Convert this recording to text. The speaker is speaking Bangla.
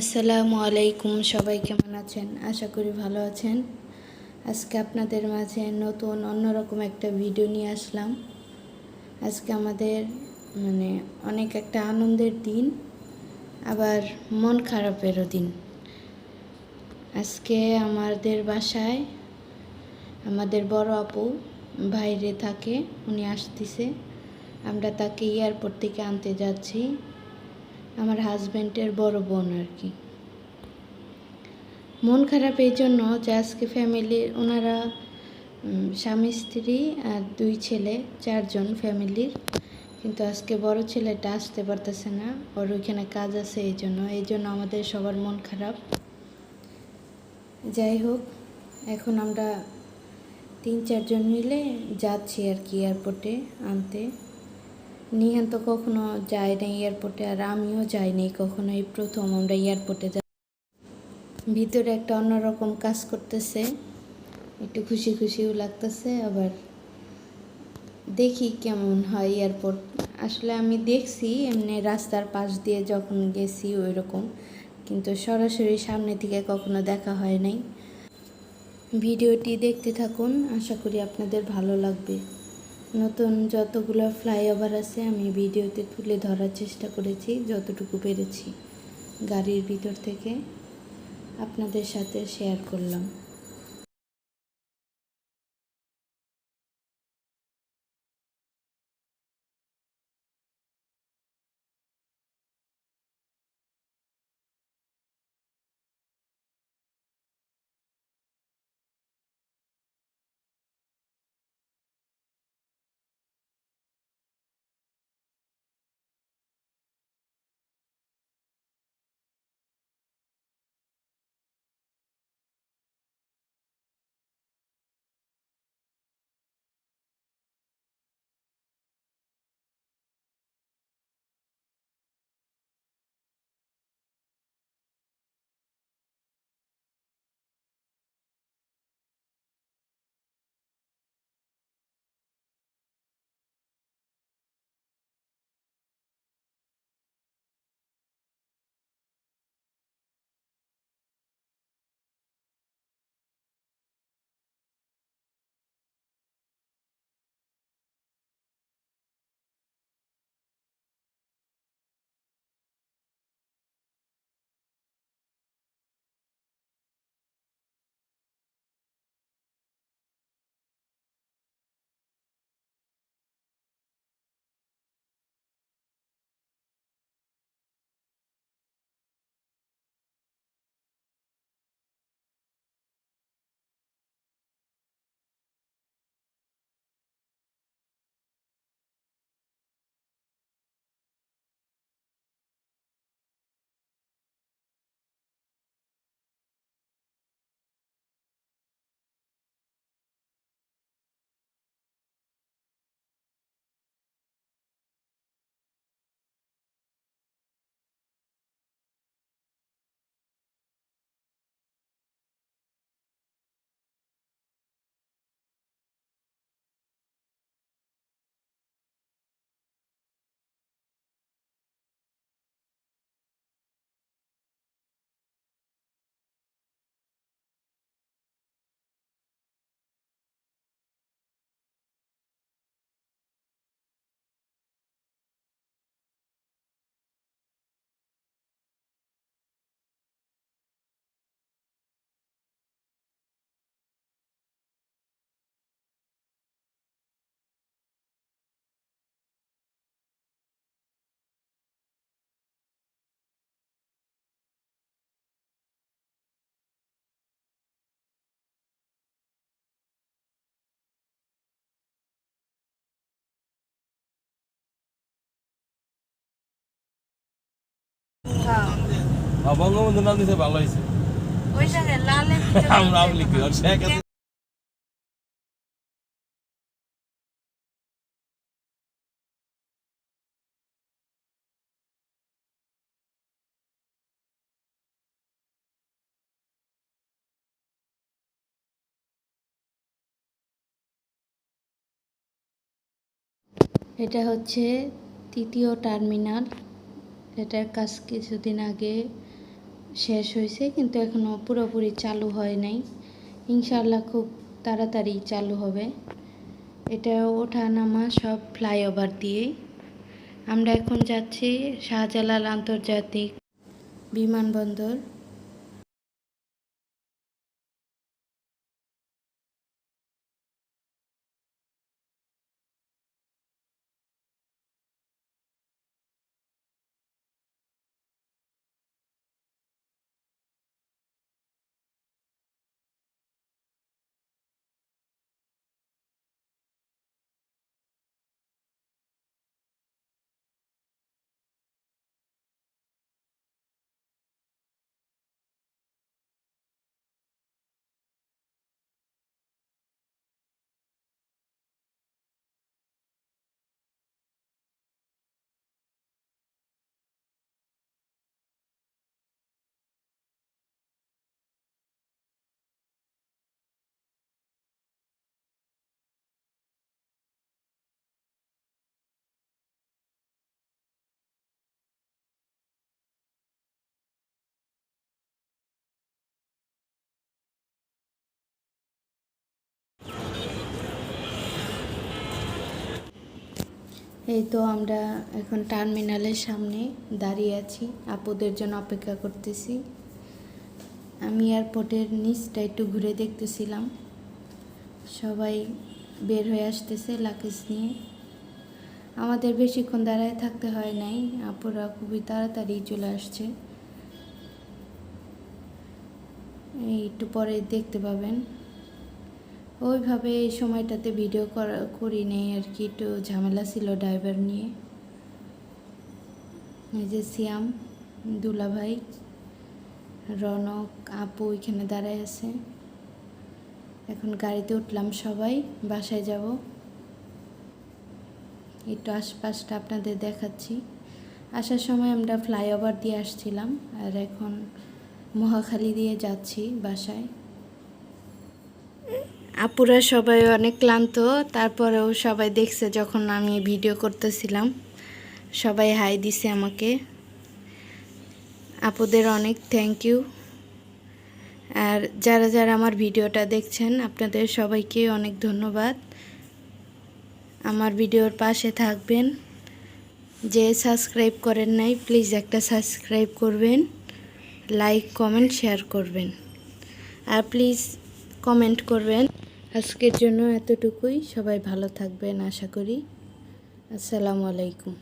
আসসালামু আলাইকুম, সবাই কেমন আছেন? আশা করি ভালো আছেন। আজকে আপনাদের মাঝে নতুন, অন্যরকম একটা ভিডিও নিয়ে আসলাম। আজকে আমাদের মানে অনেক একটা আনন্দের দিন, আবার মন খারাপেরও দিন। আজকে আমাদের বাসায় আমাদের বড় আপু বাইরে থাকে, উনি আসতেছে। আমরা তাকে এয়ারপোর্ট থেকে আনতে যাচ্ছি। আমার হাজব্যান্ডের বড় বোন আর কি। মন খারাপ এই জন্য যে আজকে ফ্যামিলির ওনারা স্বামী, স্ত্রী আর দুই ছেলে, চারজন ফ্যামিলির কিন্তু আজকে বড় ছেলেটা আসতে পারতেছে না। ওর ওইখানে কাজ আছে এই জন্য। এই জন্য আমাদের সবার মন খারাপ। যাই হোক, এখন আমরা তিন, চারজন মিলে যাচ্ছি আর কি এয়ারপোর্টে আনতে। নিহান তো কখনো যায় না এয়ারপোর্টে আর আমিও যাইনি কখনো এই প্রথম আমরা এয়ারপোর্টে যাই ভিতরে একটা অন্যরকম কাজ করতেছে। একটু খুশি খুশিও লাগতেছে, আবার দেখি কেমন হয় এয়ারপোর্ট। আসলে আমি দেখছি, এমনি রাস্তার পাশ দিয়ে যখন গেছি ওই রকম কিন্তু সরাসরি সামনে থেকে কখনো দেখা হয় নাই। ভিডিওটি দেখতে থাকুন, আশা করি আপনাদের ভালো লাগবে। নতুন যতগুলো ফ্লাইওভার আছে, আমি ভিডিওতে তুলে ধরার চেষ্টা করেছি, যতটুকু পেরেছি গাড়ির ভিতর থেকে আপনাদের সাথে শেয়ার করলাম। বঙ্গবন্ধু নাম দিতে ভালো হয়েছে এটা হচ্ছে তৃতীয় টার্মিনাল। এটার কাজ কিছুদিন আগে শেষ হয়েছে, কিন্তু এখনও পুরোপুরি চালু হয় নাই। ইনশাল্লাহ খুব তাড়াতাড়ি চালু হবে। এটা ওঠা নামা সব ফ্লাইওভার দিয়েই আমরা এখন যাচ্ছি শাহজালাল আন্তর্জাতিক বিমানবন্দর। এই তো আমরা এখন টার্মিনালের সামনে দাঁড়িয়ে আছি। আপুদের জন্য অপেক্ষা করতেছি। আমি এয়ারপোর্টের নিচটা একটু ঘুরে দেখতেছিলাম। সবাই বের হয়ে আসতেছে লাকেজ নিয়ে। আমাদের বেশিক্ষণ দাঁড়ায় থাকতে হয় নাই। আপুরা খুবই তাড়াতাড়ি চলে আসছে। এই একটু পরে দেখতে পাবেন। ওইভাবে এই সময়টাতে ভিডিও করা নেই আর কি, একটু ঝামেলা ছিল ড্রাইভার নিয়ে। এই যে সিয়াম, দুলাভাই, রনক, আপু এখানে দাঁড়ায় আছে। এখন গাড়িতে উঠলাম সবাই, বাসায় যাব। একটু আশপাশটা আপনাদের দেখাচ্ছি। আসার সময় আমরা ফ্লাইওভার দিয়ে আসছিলাম আর এখন মহাখালী দিয়ে যাচ্ছি বাসায়। আপুরা সবাই অনেক ক্লান্ত, তারপরেও সবাই দেখছে যখন আমি ভিডিও করতেছিলাম। সবাই হাই দিছে আমাকে। আপুদের অনেক থ্যাংক ইউ আর যারা যারা আমার ভিডিওটা দেখছেন, আপনাদের সবাইকে অনেক ধন্যবাদ। আমার ভিডিওর পাশে থাকবেন। যে সাবস্ক্রাইব করেন নাই প্লিজ একটা সাবস্ক্রাইব করবেন। লাইক কমেন্ট শেয়ার করবেন। আর প্লিজ কমেন্ট করবেন। আজকের জন্য এতটুকুই। সবাই ভালো থাকবেন আশা করি। আসসালামু আলাইকুম।